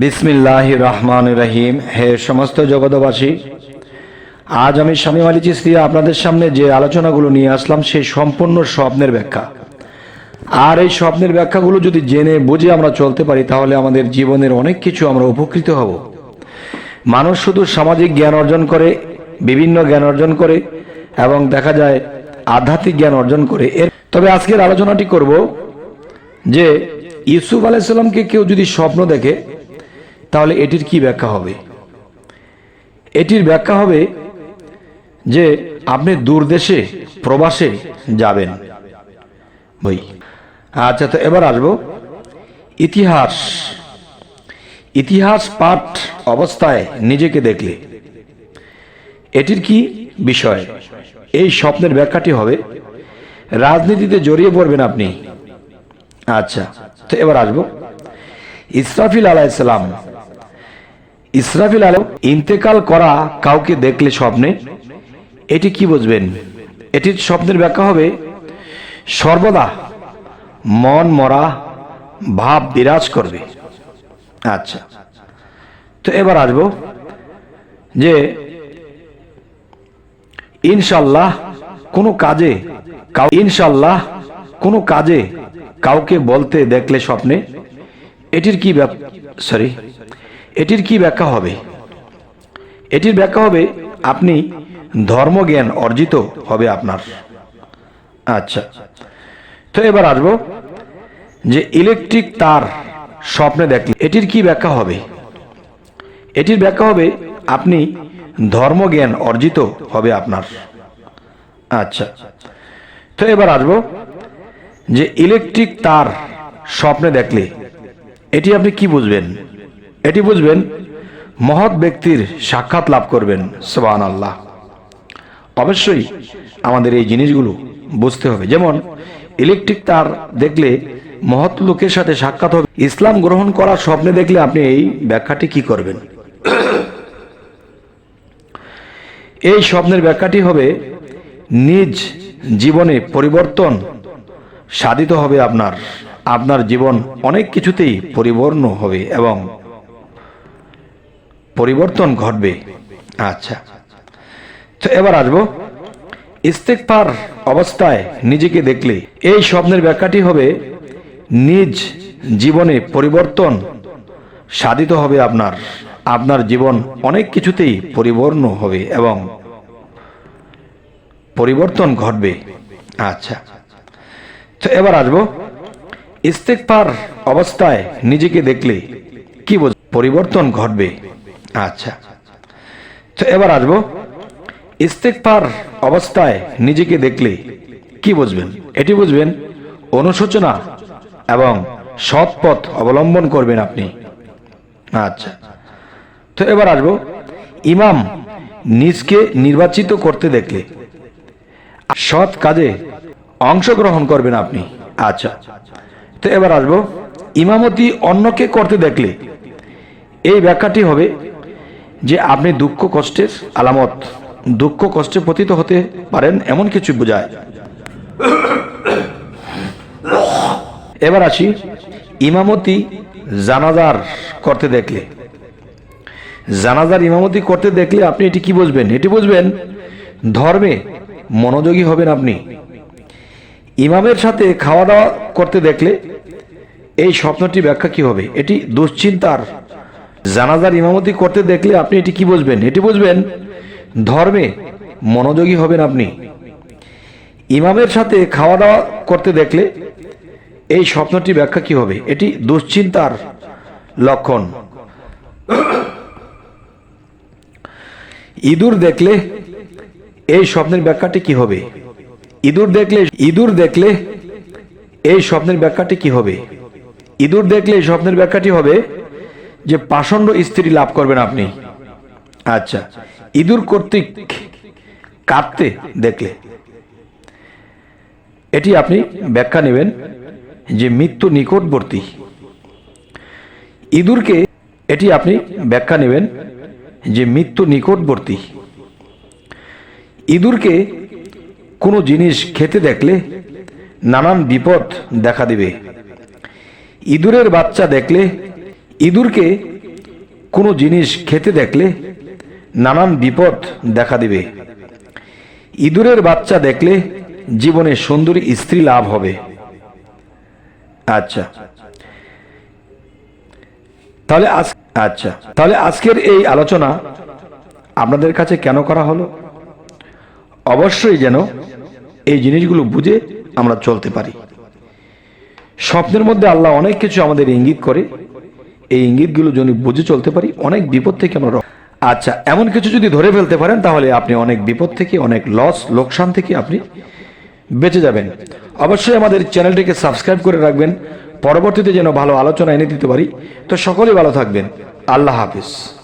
বিসমিল্লাহ রহমান রহিম। হে সমস্ত জগতবাসী আজ আমি স্বামী আলী চিস্তি আপনাদের সামনে যে আলোচনাগুলো নিয়ে আসলাম, সেই সম্পূর্ণ স্বপ্নের ব্যাখ্যা। আর এই স্বপ্নের ব্যাখ্যাগুলো যদি জেনে বুঝে আমরা চলতে পারি, তাহলে আমাদের জীবনের অনেক কিছু আমরা উপকৃত হব। মানুষ শুধু সামাজিক জ্ঞান অর্জন করে, বিভিন্ন জ্ঞান অর্জন করে, এবং দেখা যায় আধ্যাত্মিক জ্ঞান অর্জন করে। এর তবে আজকের আলোচনাটি করব যে, ইউসুফ আলাইসাল্লামকে কেউ যদি স্বপ্ন দেখে তাহলে এটির কি ব্যাখ্যা হবে? এটির ব্যাখ্যা হবে যে আপনি দূরদেশে, প্রবাসে যাবেন। বই। আচ্ছা তো এবার আসব। ইতিহাস। ইতিহাস পাঠ অবস্থায় নিজেকে দেখলে। এটির কি বিষয়? এই স্বপ্নের ব্যাখ্যাটি হবে। রাজনীতিতে জড়িয়ে পড়বেন আপনি। আচ্ছা তো এবার আসব। ইসরাফিল আলাইসালাম ইসরাফিল আলম ইন্তেকাল করা কাউকে দেখলে স্বপ্নে? এটি কি বুঝবেন? এটির স্বপ্নের ব্যাখ্যা হবে, সর্বদা মন মরা ভাব বিরাজ করবে। আচ্ছা তো এবার আসব যে ইনশাল্লাহ কোনো কাজে ইনশাল্লাহ কোনো কাজে কাউকে বলতে দেখলে স্বপ্নে? এটির কি সরি এটির কি ব্যাখ্যা হবে? এটির ব্যাখ্যা হবে, আপনি ধর্মজ্ঞান অর্জিত হবে আপনার। আচ্ছা। তো এবার আসব যে ইলেকট্রিক তার স্বপ্নে দেখলে এটির কি ব্যাখ্যা হবে? এটির ব্যাখ্যা হবে, আপনি ধর্মজ্ঞান অর্জিত হবে আপনার। আচ্ছা। তো এবার আসব যে ইলেকট্রিক তার স্বপ্নে দেখলে এটি আপনি কি বুঝবেন? এটি বুঝবেন, মহৎ ব্যক্তির সাক্ষাৎ লাভ করবেন সোবান আল্লাহ অবশ্যই আমাদের এই জিনিসগুলো বুঝতে হবে। যেমন, ইলেকট্রিক তার দেখলে মহৎ লোকের সাথে সাক্ষাৎ হবে। ইসলাম গ্রহণ করার স্বপ্নে দেখলে আপনি এই ব্যাখ্যাটি কি করবেন? এই স্বপ্নের ব্যাখ্যাটি হবে, নিজ জীবনে পরিবর্তন সাধিত হবে আপনার। আপনার জীবন অনেক কিছুতেই পরিবর্ণ হবে এবং পরিবর্তন ঘটবে। আচ্ছা। তো এবার আসব। ইস্তেকফার অবস্থায় নিজেকে দেখলে এই স্বপ্নের ব্যাখ্যাটি হবে, নিজ জীবনে পরিবর্তন সাধিত হবে আপনার। আপনার জীবন অনেক কিছুতেই পরিবর্ণ হবে এবং পরিবর্তন ঘটবে। আচ্ছা। তো এবার আসব। ইস্তেকফার অবস্থায় নিজেকে দেখলে কি বোঝ পরিবর্তন ঘটবে। আচ্ছা। তো এবার আসব। ইস্তেকফার অবস্থায় নিজেকে দেখলে কি বুঝবেন? এটি বুঝবেন, অনুশোচনা এবং সৎ পথ অবলম্বন করবেন আপনি। আচ্ছা। তো এবার আসব, ইমাম নিজকে নির্বাচিত করতে দেখলে সৎ কাজে অংশগ্রহণ করবেন আপনি। আচ্ছা। তো এবার আসব, ইমামতি অন্যকে করতে দেখলে এই ব্যাখ্যাটি হবে যে আপনি দুঃখ কষ্টের আলামত, দুঃখ কষ্টে পতিত হতে পারেন এমন কিছু বোঝায়। এবার আসি ইমামতি জানাজার করতে দেখলে। জানাজার ইমামতি করতে দেখলে আপনি এটি কি বুঝবেন? এটি বুঝবেন, ধর্মে মনোযোগী হবেন আপনি। ইমামের সাথে খাওয়া দাওয়া করতে দেখলে এই স্বপ্নটি ব্যাখ্যা কি হবে? এটি দুশ্চিন্তার জানাজার ইমামতি করতে দেখলে আপনি এটি কি বুঝবেন? এটি বুঝবেন, ধর্মে মনোযোগী হবেন আপনি। ইমামের সাথে খাওয়া দাওয়া করতে দেখলে এই স্বপ্নটি ব্যাখ্যা কি হবে? এটি দুশ্চিন্তার লক্ষণ। ইঁদুর দেখলে এই স্বপ্নের ব্যাখ্যাটি কি হবে? ইঁদুর দেখলে ইঁদুর দেখলে এই স্বপ্নের ব্যাখ্যাটি কি হবে? ইঁদুর দেখলে স্বপ্নের ব্যাখ্যাটি হবে যে পাষণ্ড স্ত্রী লাভ করবেন আপনি। আচ্ছা ইঁদুর কর্তৃক কাঁপতে দেখলে, এটি আপনি ব্যাখ্যা নেবেন যে মৃত্যু নিকটবর্তী। ইঁদুরকে এটি আপনি ব্যাখ্যা নেবেন যে মৃত্যু নিকটবর্তী। ইঁদুরকে কোনো জিনিস খেতে দেখলে নানান বিপদ দেখা দিবে। ইঁদুরের বাচ্চা দেখলে ইঁদুরকে কোনো জিনিস খেতে দেখলে নানান বিপদ দেখা দিবে। ইঁদুরের বাচ্চা দেখলে জীবনে সুন্দরী স্ত্রী লাভ হবে। আচ্ছা। তাহলে আজ আচ্ছা। তাহলে আজকের এই আলোচনা আপনাদের কাছে কেন করা হলো? অবশ্যই যেন এই জিনিসগুলো বুঝে আমরা চলতে পারি। স্বপ্নের মধ্যে আল্লাহ অনেক কিছু আমাদের ইঙ্গিত করে। এই ইঙ্গিতগুলো যদি বুঝে চলতে পারি, অনেক বিপদ থেকে আমরা আচ্ছা এমন কিছু যদি ধরে ফেলতে পারেন, তাহলে আপনি অনেক বিপদ থেকে, অনেক লস লোকসান থেকে আপনি বেঁচে যাবেন। অবশ্যই আমাদের চ্যানেলটিকে সাবস্ক্রাইব করে রাখবেন। পরবর্তীতে যেন ভালো আলোচনা এনে দিতে পারি। তো সকলেই ভালো থাকবেন। আল্লাহ হাফিজ।